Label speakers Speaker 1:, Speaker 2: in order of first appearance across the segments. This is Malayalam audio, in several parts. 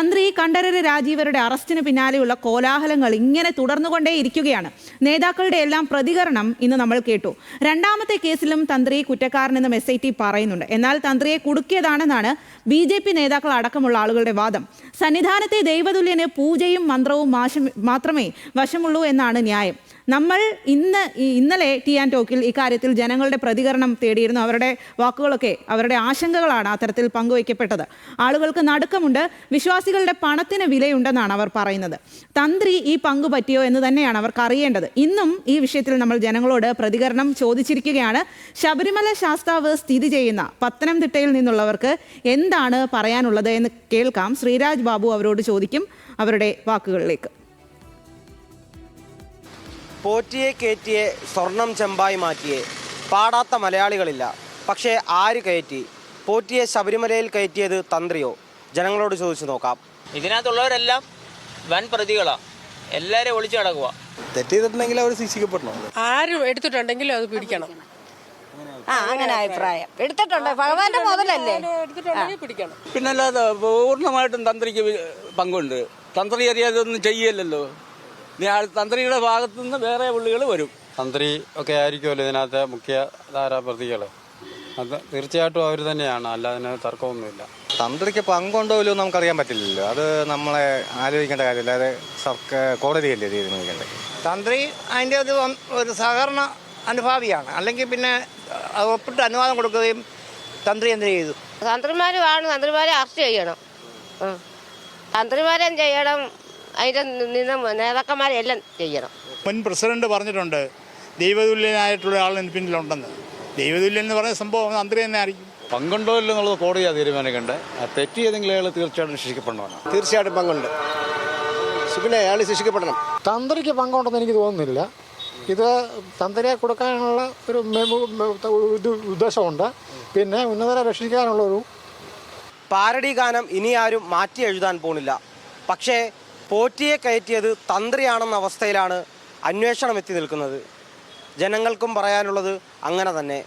Speaker 1: തന്ത്രി കണ്ഠരര് രാജീവരുടെ അറസ്റ്റിന് പിന്നാലെയുള്ള കോലാഹലങ്ങൾ ഇങ്ങനെ തുടർന്നുകൊണ്ടേ ഇരിക്കുകയാണ് നേതാക്കളുടെ എല്ലാം പ്രതികരണം ഇന്ന് നമ്മൾ കേട്ടു. രണ്ടാമത്തെ കേസിലും തന്ത്രി കുറ്റക്കാരനെന്നും എസ് ഐ ടി പറയുന്നുണ്ട്. എന്നാൽ തന്ത്രിയെ കുടുക്കിയതാണെന്നാണ് ബി ജെ പി നേതാക്കൾ അടക്കമുള്ള ആളുകളുടെ വാദം. സന്നിധാനത്തെ ദൈവതുല്യന് പൂജയും മന്ത്രവും മാത്രമേ വശമുള്ളൂ എന്നാണ് ന്യായം. നമ്മൾ ഇന്ന് ഇന്നലെ ടി ആൻഡ് ടോക്കിൽ ഇക്കാര്യത്തിൽ ജനങ്ങളുടെ പ്രതികരണം തേടിയിരുന്നു. അവരുടെ വാക്കുകളൊക്കെ അവരുടെ ആശങ്കകളാണ് അത്തരത്തിൽ പങ്കുവയ്ക്കപ്പെട്ടത്. ആളുകൾക്ക് നടുക്കമുണ്ട്. വിശ്വാസികളുടെ പണത്തിന് വിലയുണ്ടെന്നാണ് അവർ പറയുന്നത്. തന്ത്രി ഈ പങ്കു പറ്റിയോ എന്ന് തന്നെയാണ് അവർക്ക് അറിയേണ്ടത്. ഇന്നും ഈ വിഷയത്തിൽ നമ്മൾ ജനങ്ങളോട് പ്രതികരണം ചോദിച്ചിരിക്കുകയാണ്. ശബരിമല ശാസ്താവ് സ്ഥിതി ചെയ്യുന്ന പത്തനംതിട്ടയിൽ നിന്നുള്ളവർക്ക് എന്താണ് പറയാനുള്ളത് എന്ന് കേൾക്കാം. ശ്രീരാജ് ബാബു അവരോട് ചോദിക്കും അവരുടെ വാക്കുകളിലേക്ക്.
Speaker 2: പോറ്റിയെ കയറ്റിയെ സ്വർണം ചെമ്പായി മാറ്റിയെ. പാടാത്ത മലയാളികളില്ല. പക്ഷേ ആര് കയറ്റി? പോറ്റിയെ ശബരിമലയിൽ കയറ്റിയത് തന്ത്രിയോ? ജനങ്ങളോട് ചോദിച്ചു നോക്കാം.
Speaker 3: ഇതിനകത്തുള്ളവരെല്ലാം വൻ പ്രതികളാണ് എല്ലാവരും ഒളിച്ചു കിടക്കുക
Speaker 4: തെറ്റ് ചെയ്തിട്ടുണ്ടെങ്കിൽ അവർ ശിക്ഷിക്കപ്പെടണം.
Speaker 5: ആരും എടുത്തിട്ടുണ്ടെങ്കിലും അത് പിടിക്കണം.
Speaker 6: ആ അങ്ങനെ അഭിപ്രായം. എടുത്തിട്ടുണ്ട്. ഭഗവാന്റെ മുതലല്ലേ?
Speaker 5: എടുത്തിട്ടുണ്ടെങ്കിൽ പിടിക്കണം.
Speaker 7: പിന്നെ അല്ലാതെ പൂർണമായിട്ടും തന്ത്രിക്ക് പങ്കുണ്ട്. തന്ത്രി അറിയാതൊന്നും ചെയ്യല്ലോ തന്ത്രിയുടെ ഭാഗത്തുനിന്ന് വേറെ പുള്ളികൾ വരും.
Speaker 8: തന്ത്രി ഒക്കെ ആയിരിക്കുമല്ലോ ഇതിനകത്തെ മുഖ്യ ധാരാപ്രതികൾ അത് തീർച്ചയായിട്ടും അവർ തന്നെയാണ്. അല്ലാതെ തർക്കമൊന്നുമില്ല.
Speaker 4: തന്ത്രിക്ക് പങ്കുണ്ടോ ഇല്ലയോ നമുക്കറിയാൻ പറ്റില്ലല്ലോ. അത് നമ്മളെ ആലോചിക്കേണ്ട കാര്യമില്ല. അത് സർക്കാർ കോടതിയല്ലേ തീരുമാനിക്കേണ്ടത്.
Speaker 9: തന്ത്രി അതിന്റെ അത് ഒരു സഹകരണ അനുഭാവിയാണ്. അല്ലെങ്കിൽ പിന്നെ അത് ഒപ്പിട്ട് അനുവാദം കൊടുക്കുകയും തന്ത്രി എന്ത് ചെയ്തു?
Speaker 6: തന്ത്രിമാരുമാണ് തന്ത്രിമാരെ അറസ്റ്റ് ചെയ്യണം. തന്ത്രിമാരെ ചെയ്യണം? അതിന്റെ നിന്ന് നേതാക്കന്മാരെ എല്ലാം ചെയ്യണം.
Speaker 10: മുൻ പ്രസിഡന്റ് പറഞ്ഞിട്ടുണ്ട് ദൈവതുല്യനായിട്ടുള്ള ആളിന് പിന്നിലുണ്ടെന്ന്. ദൈവതുല്യൻ എന്ന് പറഞ്ഞ സംഭവം തന്ത്രി തന്നെ ആയിരിക്കും.
Speaker 8: പങ്കുണ്ടോ ഇല്ല എന്നുള്ളത് കോടതിയാണ് തീരുമാനിക്കേണ്ടത് ആ തെറ്റ് ഏതെങ്കിലും അയാൾ തീർച്ചയായിട്ടും ശിക്ഷിക്കപ്പെടണം
Speaker 9: തീർച്ചയായിട്ടും പങ്കുണ്ട്. പിന്നെ അയാൾ ശിക്ഷിക്കപ്പെടണം.
Speaker 11: തന്ത്രിക്ക് പങ്കുണ്ടെന്ന് എനിക്ക് തോന്നുന്നില്ല. ഇത് തന്ത്രിയെ കൊടുക്കാനുള്ള ഒരു ഉദ്ദേശമുണ്ട്. പിന്നെ ഉന്നതരെ രക്ഷിക്കാനുള്ള ഒരു
Speaker 2: പാരഡി ഗാനം ഇനി ആരും മാറ്റി എഴുതാൻ പോണില്ല. പക്ഷേ പോറ്റിയെ കയറ്റിയത് തന്ത്രിയാണെന്ന അവസ്ഥയിലാണ് അന്വേഷണം എത്തി നിൽക്കുന്നത്. ജനങ്ങൾക്കും പറയാനുള്ളത് അങ്ങനെ തന്നെ.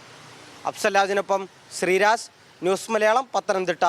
Speaker 2: അഫ്സലാജിനൊപ്പം ശ്രീരാജ് ന്യൂസ് മലയാളം പത്തനംതിട്ട.